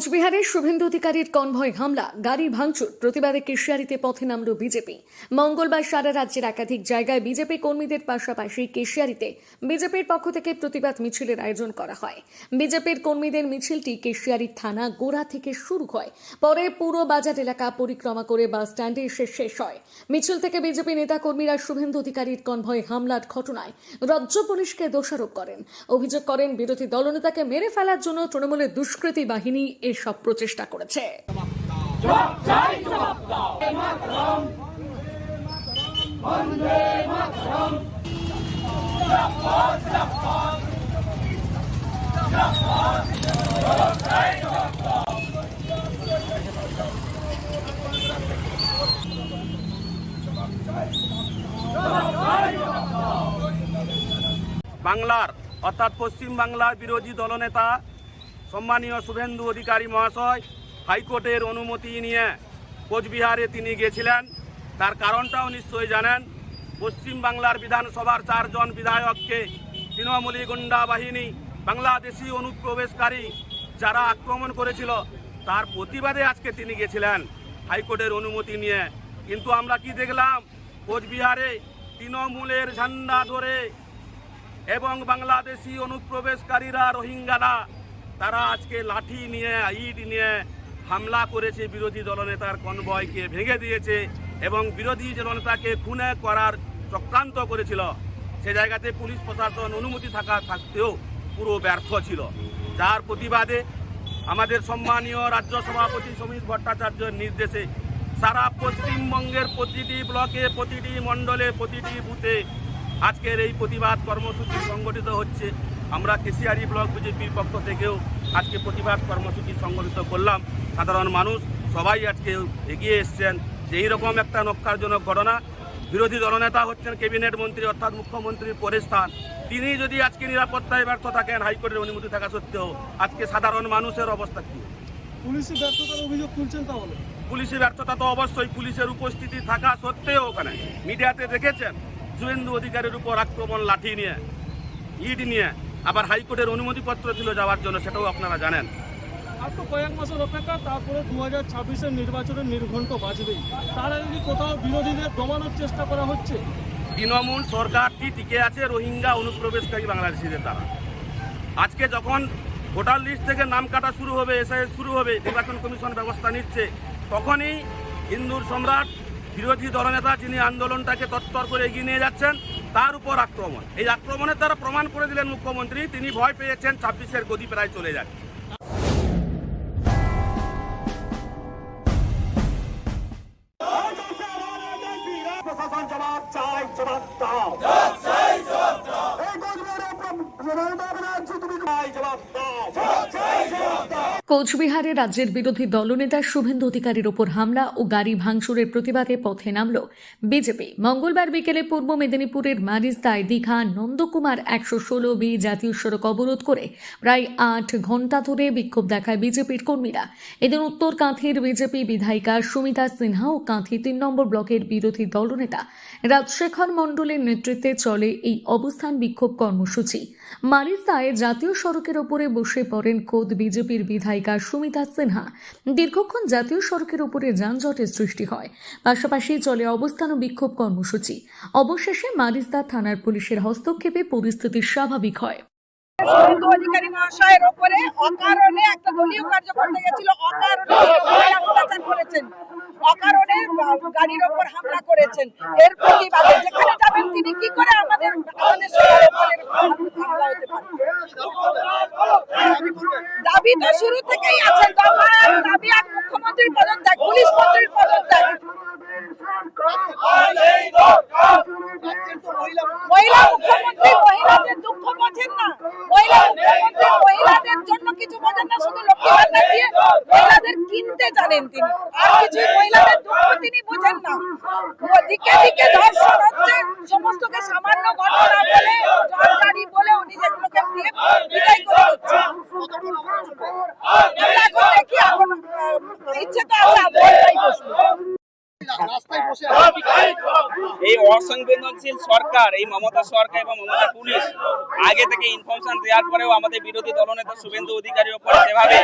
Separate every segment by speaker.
Speaker 1: কোচবিহারের শুভেন্দু অধিকারীর কনভয় হামলা গাড়ি ভাঙচুর, প্রতিবাদে কেশিয়ারিতে পথে নামল বিজেপি। মঙ্গলবার সারা রাজ্যের একাধিক জায়গায় বিজেপি কর্মীদের পাশাপাশি কেশিয়ারিতে বিজেপির পক্ষ থেকে প্রতিবাদ মিছিলের আয়োজন করা হয়। বিজেপির কর্মীদের মিছিলটি কেশিয়ারি থানা গোড়া থেকে শুরু হয়। পরে পুরো বাজার এলাকা পরিক্রমা করে বাস স্ট্যান্ডে এসে শেষ হয়। মিছিল থেকে বিজেপি নেতা কর্মীরা শুভেন্দু অধিকারীর কনভয় হামলার ঘটনায় রাজ্য পুলিশকে দোষারোপ করেন। অভিযোগ করেন, বিরোধী দলনেতাকে মেরে ফেলার জন্য তৃণমূলের দুষ্কৃতী বাহিনী এসব প্রচেষ্টা করেছে।
Speaker 2: বাংলার অর্থাৎ পশ্চিম বাংলার বিরোধী দলনেতা সম্মানীয় শুভেন্দু অধিকারী মহাশয়, হাইকোর্টের অনুমতি নিয়ে কোচবিহারে তিনি গেছিলেন। তার কারণটাও নিশ্চয়ই জানেন, পশ্চিম বাংলার বিধানসভার চারজন বিধায়ককে তৃণমূলী গুন্ডা বাহিনী, বাংলাদেশি অনুপ্রবেশকারী যারা আক্রমণ করেছিল, তার প্রতিবাদে আজকে তিনি গেছিলেন হাইকোর্টের অনুমতি নিয়ে। কিন্তু আমরা কি দেখলাম, কোচবিহারে তৃণমূলের ঝান্ডা ধরে এবং বাংলাদেশি অনুপ্রবেশকারীরা, রোহিঙ্গারা তারা আজকে লাঠি নিয়ে, ইট নিয়ে হামলা করেছে বিরোধী দলনেতার কনভয়কে ভেঙে দিয়েছে এবং বিরোধী দলনেতাকে খুনে করার চক্রান্ত করেছিল, সে জায়গাতে পুলিশ প্রশাসন অনুমতি থাকা থাকতেও পুরো ব্যর্থ ছিল। যার প্রতিবাদে আমাদের সম্মানীয় রাজ্য সভাপতি সমীর ভট্টাচার্যের নির্দেশে সারা পশ্চিমবঙ্গের প্রতিটি ব্লকে, প্রতিটি মণ্ডলে, প্রতিটি বুথে আজকের এই প্রতিবাদ কর্মসূচি সংগঠিত হচ্ছে। আমরা কেশিয়ারি ব্লক বিজেপির পক্ষ থেকেও আজকে প্রতিবাদ কর্মসূচি সংগঠিত করলাম। সাধারণ মানুষ সবাই আজকে এগিয়ে এসছেন যে এইরকম একটা নক্কারজনক ঘটনা। বিরোধী দলনেতা হচ্ছেন ক্যাবিনেট মন্ত্রী অর্থাৎ মুখ্যমন্ত্রীর পরে স্থান। তিনি যদি আজকে নিরাপত্তায় ব্যর্থ থাকেন হাইকোর্টের অনুমতি থাকা সত্ত্বেও আজকে সাধারণ মানুষের অবস্থা কী?
Speaker 3: পুলিশি ব্যর্থতার অভিযোগ তুলছেন তাহলে?
Speaker 2: পুলিশি ব্যর্থতা তো অবশ্যই পুলিশের উপস্থিতি থাকা সত্ত্বেও ওখানে। মিডিয়াতে দেখেছেন শুভেন্দু অধিকারীর উপর আক্রমণ লাঠি নিয়ে ইট নিয়ে। আবার হাইকোর্টের অনুমতিপত্র ছিল যাওয়ার জন্য সেটাও আপনারা জানেন।
Speaker 3: আর তো কয়েক মাসের অপেক্ষা তারপরে দু হাজার ছাব্বিশের নির্বাচনের নির্ঘণ্ট বাজবেই। তার আগে কি কোথাও বিরোধীদের দমানোর চেষ্টা করা হচ্ছে?
Speaker 2: তৃণমূল সরকারটি টিকে আছে রোহিঙ্গা অনুপ্রবেশকারী বাংলাদেশিদের দ্বারা? আজকে যখন ভোটার লিস্ট থেকে নাম কাটা শুরু হবে শুরু হবে নির্বাচন কমিশন ব্যবস্থা নিচ্ছে তখনই হিন্দুর সম্রাট বিরোধী দলনেতা যিনি আন্দোলনটাকে তৎপর করে এগিয়ে নিয়ে যাচ্ছেন তার উপর আক্রমণ। এই আক্রমণের দ্বারা প্রমাণ করে দিলেন মুখ্যমন্ত্রী, তিনি ভয় পেয়েছেন, ছাব্বিশের গদি প্রায় চলে যাচ্ছে।
Speaker 1: কোচবিহারে রাজ্যের বিরোধী দলনেতা শুভেন্দু অধিকারীর ওপর হামলা ও গাড়ি ভাঙচুরের প্রতিবাদে পথে নামল বিজেপি। মঙ্গলবার বিকেলে পূর্ব মেদিনীপুরের মারিস্তায় দীঘা নন্দকুমার একশো ষোলো বি জাতীয় সড়ক অবরোধ করে প্রায় আট ঘণ্টা ধরে বিক্ষোভ দেখায় বিজেপির কর্মীরা। এদিন উত্তর কাঁথির বিজেপি বিধায়িকা সুমিতা সিনহা ও কাঁথি তিন নম্বর ব্লকের বিরোধী দলনেতা রাজশেখর মণ্ডলের নেতৃত্বে চলে এই অবস্থান বিক্ষোভ কর্মসূচি। মারিস্তায় জাতীয় সড়কের ওপরে বসে পড়েন খোদ বিজেপির বিধায়িকা সুমিতা সিনহা। দীর্ঘক্ষণ জাতীয় সড়কের উপরে যানজটের সৃষ্টি হয়। পাশাপাশি চলে অবস্থান ও বিক্ষোভ কর্মসূচি। অবশেষে মারিস্তা থানার পুলিশের হস্তক্ষেপে পরিস্থিতি স্বাভাবিক হয়।
Speaker 4: অধিকারী মহাশয়ের ওপরে অকারণে একটা দলীয় কার্য করতে গেছিল অকারণে করেছেন। অকারণে গাড়ির ওপর হামলা করেছেন। এর প্রতিবাদে যেখানে যাবেন তিনি কি করে আমাদের দাবি তো শুরু থেকেই আছে দাবি আর মুখ্যমন্ত্রীর পদত্যাগ, পুলিশ মন্ত্রীর পদত্যাগ। মহিলা মুখ্যমন্ত্রী, মহিলাদের দুঃখ বোঝেন না। মহিলা মুখ্যমন্ত্রী, মহিলাদের জন্য কিছু বোঝেন না শুধু লক্ষ্মী ভান্ডার দিয়ে কিনতে জানেন তিনি। আর কিছু মহিলাদের দুঃখ তিনি বোঝেন না। দিকে দিকে ধর্ষণ হচ্ছে, সমস্তকে সামান্য ঘটনা বলে জলগাড়ি বলে উনি যেগুলোকে দিয়ে বিদায় করে দিচ্ছে। ইচ্ছে তো বসবো।
Speaker 5: এই অসংবেদনশীল সরকার এই মমতা সরকার এবং মমতা পুলিশ আগে থেকে ইনফরমেশন দেওয়ার পরেও আমাদের বিরোধী দলনেতা শুভেন্দু অধিকারীর উপর যেভাবে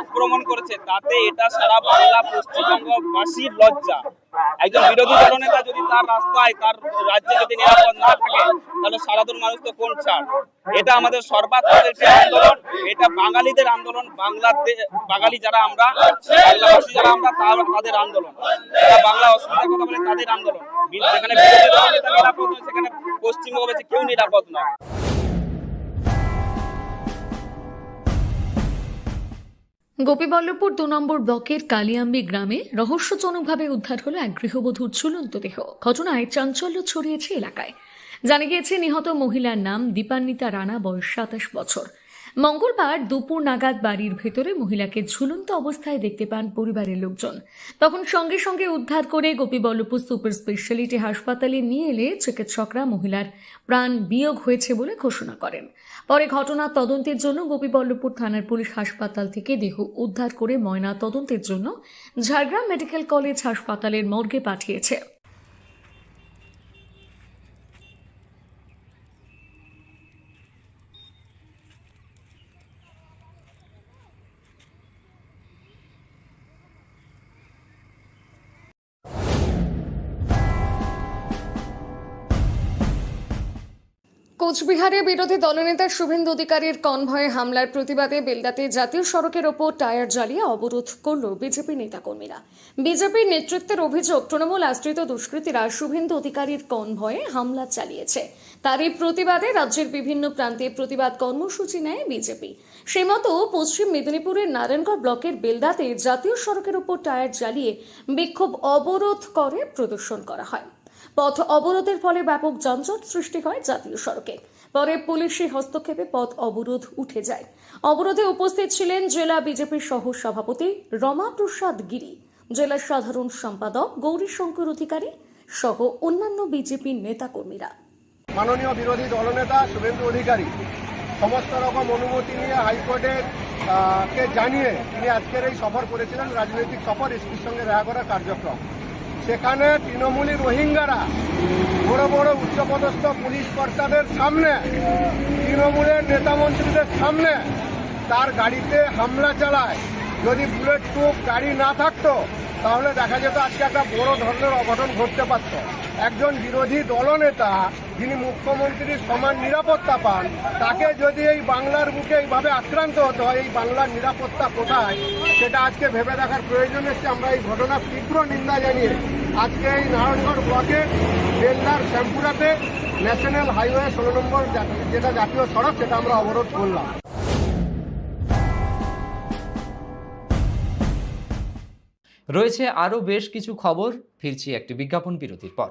Speaker 5: আক্রমণ করেছে তাতে এটা সারা বাংলা পশ্চিমবঙ্গবাসীর লজ্জা। একজন বিরোধী দলনেতা যদি তার রাস্তায়, তার রাজ্যে যদি নিরাপদ না থাকে, তাহলে সারাদিন মানুষ তো কোন ছাড়? এটা আমাদের সর্বাত্মক একটি আন্দোলন, এটা বাঙালিদের আন্দোলন বাংলাদেশ বাঙালি যারা আমরা বাংলাভাষী যারা আমরা তাদের আন্দোলন। বাংলা অসুবিধার কথা বলে তাদের আন্দোলন। যেখানে বিরোধী দলনেতা নিরাপদ নয়, সেখানে পশ্চিমবঙ্গে কেউ নিরাপদ নয়।
Speaker 1: গোপীবল্লভপুর দু নম্বর ব্লকের কালিয়াম্বি গ্রামে রহস্যজনকভাবে উদ্ধার হলো এক গৃহবধূর ঝুলন্ত দেহ। ঘটনায় চাঞ্চল্য ছড়িয়েছে এলাকায়। জানা গিয়েছে, নিহত মহিলার নাম দীপান্বিতা রানা, বয়স সাতাশ বছর। মঙ্গলবার দুপুর নাগাদ বাড়ির ভেতরে মহিলাকে ঝুলন্ত অবস্থায় দেখতে পান পরিবারের লোকজন। তখন সঙ্গে সঙ্গে উদ্ধার করে গোপীবল্লভপুর সুপার স্পেশালিটি হাসপাতালে নিয়ে এলে চিকিৎসকরা মহিলার প্রাণ বিয়োগ হয়েছে বলে ঘোষণা করেন। পরে ঘটনা তদন্তের জন্য গোপীবল্লভপুর থানার পুলিশ হাসপাতাল থেকে দেহ উদ্ধার করে ময়না তদন্তের জন্য ঝাড়গ্রাম মেডিকেল কলেজ হাসপাতালের মর্গে পাঠিয়েছে। কোচবিহারে বিরোধী দলনেতা শুভেন্দু অধিকারীর কনভয়ে হামলার প্রতিবাদে বেলদাতে জাতীয় সড়কের ওপর টায়ার জ্বালিয়ে অবরোধ করল বিজেপি নেতাকর্মীরা। বিজেপির নেতৃত্বের অভিযোগ, তৃণমূল আশ্রিত দুষ্কৃতীরা শুভেন্দু অধিকারীর কনভয়ে হামলা চালিয়েছে। তারই প্রতিবাদে রাজ্যের বিভিন্ন প্রান্তে প্রতিবাদ কর্মসূচি নেয় বিজেপি। সেই মতো পশ্চিম মেদিনীপুরের নারায়ণগড় ব্লকের বেলদাতে জাতীয় সড়কের ওপর টায়ার জ্বালিয়ে বিক্ষোভ অবরোধ করে প্রদর্শন করা হয়। পথ অবরোধের ফলে ব্যাপক যানজট সৃষ্টি হয় জাতীয় সড়কে। পরে পুলিশের হস্তক্ষেপে পথ অবরোধ উঠে যায়। অবরোধে উপস্থিত ছিলেন জেলা বিজেপির সহ সভাপতি রমা প্রসাদ গিরি, জেলা সাধারণ সম্পাদক গৌরীশঙ্কর অধিকারী সহ অন্যান্য বিজেপির নেতাকর্মীরা।
Speaker 6: মাননীয় বিরোধী দলনেতা শুভেন্দু অধিকারী, সমস্ত রকম অনুমতি নিয়ে হাইকোর্টে কে জানিয়ে তিনি আজকের এই সফর করেছিলেন, রাজনৈতিক সফর, এসপির সঙ্গে দেখা করার কার্যক্রম। সেখানে তৃণমূলী রোহিঙ্গারা বড় বড় উচ্চপদস্থ পুলিশ কর্তাদের সামনে, তৃণমূলের নেতামন্ত্রীদের সামনে তার গাড়িতে হামলা চালায়। যদি বুলেট প্রুফ গাড়ি না থাকতো, তাহলে দেখা যেত আজকে একটা বড় ধরনের অঘটন ঘটতে পারত। একজন বিরোধী দলনেতা যিনি মুখ্যমন্ত্রীর সমান নিরাপত্তা পান, তাকে যদি এই বাংলার বুকে এইভাবে আক্রান্ত হতে হয়, এই বাংলার নিরাপত্তা কোথায়, সেটা আজকে ভেবে দেখার প্রয়োজন এসছে। আমরা এই ঘটনার তীব্র নিন্দা জানিয়ে আজকে এই নারায়ণগড় ব্লকে বেলদার শ্যামপুরাতে ন্যাশনাল হাইওয়ে ষোলো নম্বর যেটা জাতীয় সড়ক, সেটা আমরা অবরোধ করলাম।
Speaker 7: রয়েছে আরও বেশ কিছু খবর, ফিরছি একটি বিজ্ঞাপন বিরতির পর।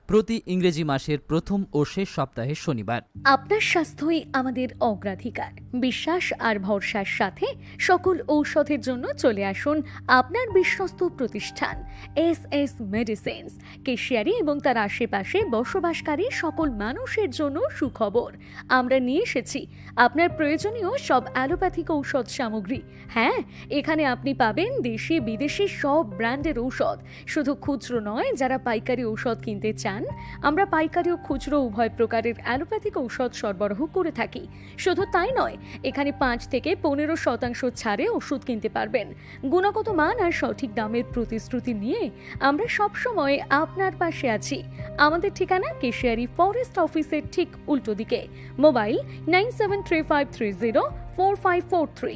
Speaker 8: প্রতি ইংরেজি মাসের প্রথম ও শেষ সপ্তাহের শনিবার।
Speaker 1: আপনার স্বাস্থ্যই আমাদের অগ্রাধিকার। বিশ্বাস আর ভরসার সাথে সকল ঔষধের জন্য চলে আসুন আপনার বিশ্বস্ত প্রতিষ্ঠান, এস এস মেডিসিনস। কেশিয়ারি এবং তার আশেপাশে বসবাসকারী সকল মানুষের জন্য সুখবর। আমরা নিয়ে এসেছি আপনার প্রয়োজনীয় সব অ্যালোপ্যাথিক ঔষধ সামগ্রী। হ্যাঁ এখানে আপনি পাবেন দেশি বিদেশি সব ব্র্যান্ডের ঔষধ। শুধু খুচরো নয়, যারা পাইকারি ঔষধ কিনতে চান আমরা পাইকারি ও খুচরো উভয় প্রকারের অ্যালোপ্যাথিক ঔষধ সরবরাহ করে থাকি। শুধু তাই নয়, এখানে পাঁচ থেকে পনেরো শতাংশ ছাড়ে ওষুধ কিনতে পারবেন। গুণগত মান আর সঠিক দামের প্রতিশ্রুতি নিয়ে আমরা সবসময় আপনার পাশে আছি। আমাদের ঠিকানা কেশিয়ারি ফরেস্ট অফিসের ঠিক উল্টো দিকে। Mobile nine seven three five three zero four five four three.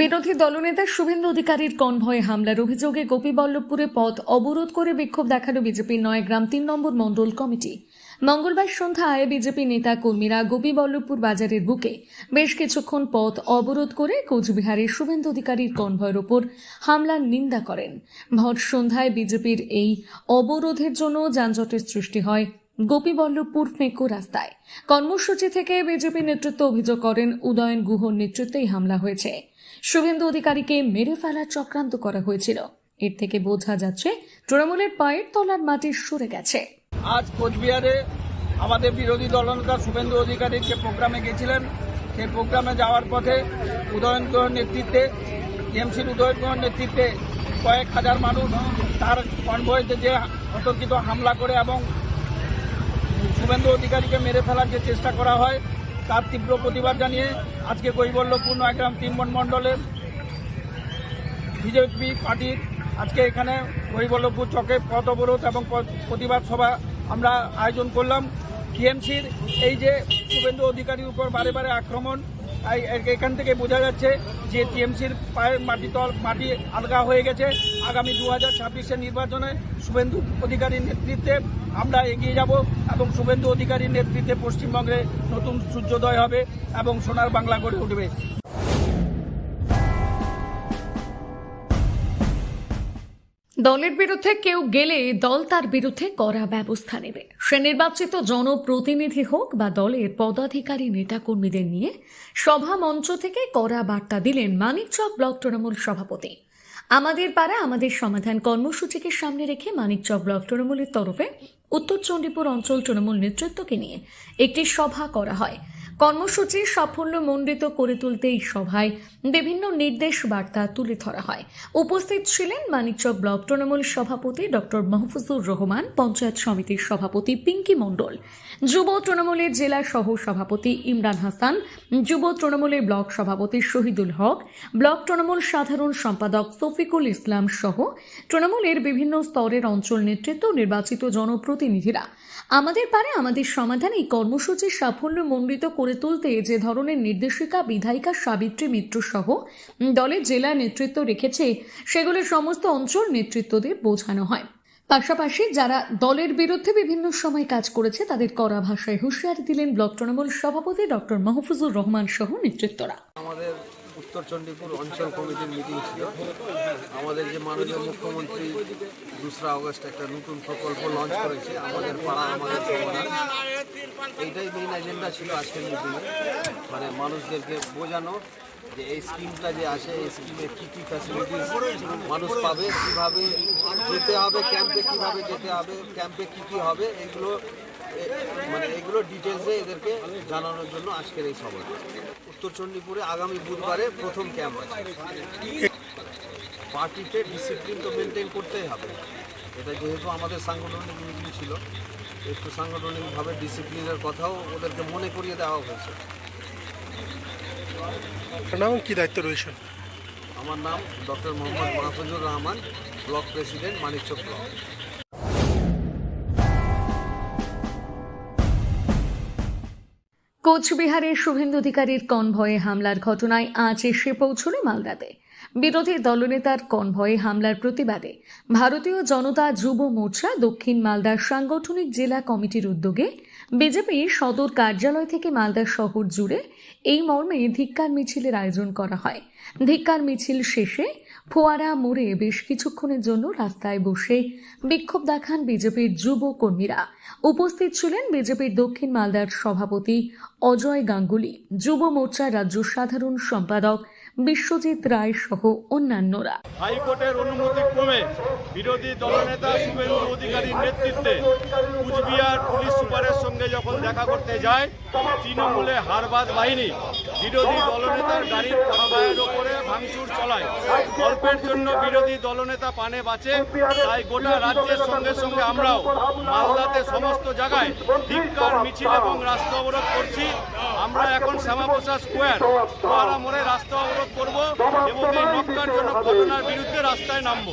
Speaker 1: বিরোধী দলনেতা শুভেন্দু অধিকারীর কনভয়ে হামলার অভিযোগে গোপীবল্লভপুরে পথ অবরোধ করে বিক্ষোভ দেখাল বিজেপির নয়গ্রাম তিন নম্বর মণ্ডল কমিটি। মঙ্গলবার সন্ধ্যায় বিজেপি নেতা কর্মীরা গোপীবল্লভপুর বাজারের বুকে বেশ কিছুক্ষণ পথ অবরোধ করে কোচবিহারের শুভেন্দু অধিকারীর কনভয়ের ওপর হামলার নিন্দা করেন। ভর সন্ধ্যায় বিজেপির এই অবরোধের জন্য যানজটের সৃষ্টি হয় গোপীবল্লভপুর ফেঁকো রাস্তায়। কর্মসূচি থেকে বিজেপি নেতৃত্ব অভিযোগ করেন, উদয়ন গুহর নেতৃত্বেই হামলা হয়েছে। শুভেন্দু অধিকারীকে মেরে ফেলার চক্রান্ত করা হয়েছিল। এর থেকে বোঝা যাচ্ছে, তৃণমূলের পায়ের তলার মাটি সরে গেছে।
Speaker 9: আজ কোচবিহারে আমাদের বিরোধী দলনেতা শুভেন্দু অধিকারী যে প্রোগ্রামে গেছিলেন, সেই প্রোগ্রামে যাওয়ার পথে উদয়ন গুহর নেতৃত্বে, টিএমসির উদয়ন গুহর নেতৃত্বে কয়েক হাজার মানুষ তার কনভয়েতে যে অতর্কিত হামলা করে এবং শুভেন্দু অধিকারীকে মেরে ফেলার যে চেষ্টা করা হয় তার তীব্র প্রতিবাদ জানিয়ে আজকে কৈবল্যপূর্ণ একরাম তিনবন মণ্ডলের বিজেপি পার্টির আজকে এখানে কৈবল্লভপুর চকে পথ অবরোধ এবং প্রতিবাদ সভা আমরা আয়োজন করলাম। টিএমসির এই যে শুভেন্দু অধিকারীর উপর বারে বারে আক্রমণ এখান থেকে বোঝা যাচ্ছে যে টিএমসির পায়ের মাটি তল মাটি আলগা হয়ে গেছে। আগামী দু হাজার ছাব্বিশের নির্বাচনে শুভেন্দু অধিকারীর নেতৃত্বে আমরা এগিয়ে যাব এবং শুভেন্দু অধিকারীর নেতৃত্বে পশ্চিমবঙ্গে নতুন সূর্যোদয় হবে এবং সোনার বাংলা গড়ে উঠবে।
Speaker 1: দলের বিরুদ্ধে কেউ গেলে দল তার বিরুদ্ধে কড়া ব্যবস্থা নেবে। সে নির্বাচিত জনপ্রতিনিধি হোক বা দলের পদাধিকারী নেতাকর্মীদের নিয়ে সভা মঞ্চ থেকে কড়া বার্তা দিলেন মানিকচক ব্লক তৃণমূল সভাপতি। আমাদের পাড়া আমাদের সমাধান কর্মসূচিকে সামনে রেখে মানিকচক ব্লক তৃণমূলের তরফে উত্তর চণ্ডীপুর অঞ্চল তৃণমূল নেতৃত্বকে নিয়ে একটি সভা করা হয়। কর্মসূচির সাফল্য মণ্ডিত করে তুলতে এই সভায় বিভিন্ন নির্দেশ বার্তা তুলে ধরা হয়। উপস্থিত ছিলেন মানিকচক ব্লক তৃণমূল সভাপতি ডক্টর মাহফুজুর রহমান, পঞ্চায়েত সমিতির সভাপতি পিঙ্কি মণ্ডল, যুব তৃণমূলের জেলা সহ সভাপতি ইমরান হাসান, যুব তৃণমূলের ব্লক সভাপতি শহীদুল হক, ব্লক তৃণমূল সাধারণ সম্পাদক শফিকুল ইসলাম সহ তৃণমূলের বিভিন্ন স্তরের অঞ্চল নেতৃত্ব নির্বাচিত জনপ্রতিনিধিরা। আমাদের পারে আমাদের সমাধান এই কর্মসূচির সাফল্য মণ্ডিত করে তুলতে যে ধরনের নির্দেশিকা, বিধায়িকা, সাবিত্রী মিত্র সহ দলের জেলা নেতৃত্ব রেখেছে সেগুলো সমস্ত অঞ্চল নেতৃত্বদের বোঝানো হয়। পাশাপাশি যারা দলের বিরুদ্ধে বিভিন্ন সময় কাজ করেছে, তাদের কড়া ভাষায় হুঁশিয়ারি দিলেন ব্লক তৃণমূল সভাপতি ডক্টর মাহফুজুর রহমান সহ নেতৃত্বরা।
Speaker 10: আমাদের উত্তর চণ্ডীপুর অঞ্চল কমিটির মিটিং ছিল। আমাদের যে মাননীয় মুখ্যমন্ত্রী দোসরা আগস্ট একটা নতুন প্রকল্প লঞ্চ করেছে। আমাদের পাড়া আমাদের এইটাই মেইন এজেন্ডা ছিল আজকের মিটিংয়ে মানে মানুষদেরকে বোঝানো যে এই স্কিমটা যে আছে এই স্কিমে কী কী ফ্যাসিলিটিস মানুষ পাবে, কীভাবে যেতে হবে ক্যাম্পে কীভাবে যেতে হবে ক্যাম্পে কী কী হবে, এগুলো মানে এগুলো ডিটেলসে এদেরকে জানানোর জন্য আজকের এই সভা। উত্তর চণ্ডীপুরে আগামী বুধবারে প্রথম ক্যাম্প আছে। পার্টিতে ডিসিপ্লিন তো মেনটেন করতেই হবে। এটা যেহেতু আমাদের সাংগঠনিক মিটিং ছিল একটু সাংগঠনিকভাবে ডিসিপ্লিনের কথাও ওদেরকে মনে করিয়ে দেওয়া হয়েছে।
Speaker 11: নাম কি দায়িত্ব রয়েছে?
Speaker 10: আমার নাম doctor Mohammad Mahfuzur Rahman block president Manikchak block
Speaker 1: কোচবিহারের শুভেন্দু অধিকারীর কনভয়ে হামলার ঘটনায় আজ এসে পৌঁছল মালদাতে। বিরোধী দলনেতার কনভয়ে হামলার প্রতিবাদে ভারতীয় জনতা যুব মোর্চা দক্ষিণ মালদার সাংগঠনিক জেলা কমিটির উদ্যোগে বিজেপি সদর কার্যালয় থেকে মালদা শহর জুড়ে এই মর্মে ধিক্কার মিছিলের আয়োজন করা হয়। ধিক্কার মিছিল শেষে ফোয়ারা মোড়ে বেশ কিছুক্ষণের জন্য রাস্তায় বসে বিক্ষোভ দেখান বিজেপির যুব কর্মীরা। উপস্থিত ছিলেন বিজেপির দক্ষিণ মালদার সভাপতি অজয় গাঙ্গুলি, যুব মোর্চার রাজ্য সাধারণ সম্পাদক বিশ্বজিৎ রায় সহ অন্যান্যরা।
Speaker 3: হাইকোর্টের অনুমতি ক্রমে বিরোধী দলনেতা শুভেন্দু অধিকারীর নেতৃত্বে কুচবিহার পুলিশ সুপারের সঙ্গে যখন দেখা করতে যায়, তৃণমূলে হারবাদ বাহিনী বিরোধী দলনেতার গাড়ির কনভয়ের ওপরে ভাঙচুর চলায়। অল্পের জন্য বিরোধী দলনেতা পানে বাঁচে, তাই গোটা রাজ্যের সঙ্গে সঙ্গে আমরাও মালদাতে সমস্ত জায়গায় ধিক্কার, মিছিল এবং রাস্তা অবরোধ করছি। আমরা এখন শ্যামাপ্রসাদ স্কোয়ার মোড়ে রাস্তা অবরোধ বিরোধ করব এবং এই নক্কারজনক ঘটনার বিরুদ্ধে রাস্তায় নামব।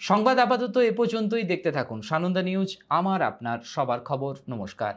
Speaker 8: সংবাদ আপাতত এ পর্যন্তই, দেখতে থাকুন সানন্দা নিউজ, আমার আপনার সবার খবর, নমস্কার।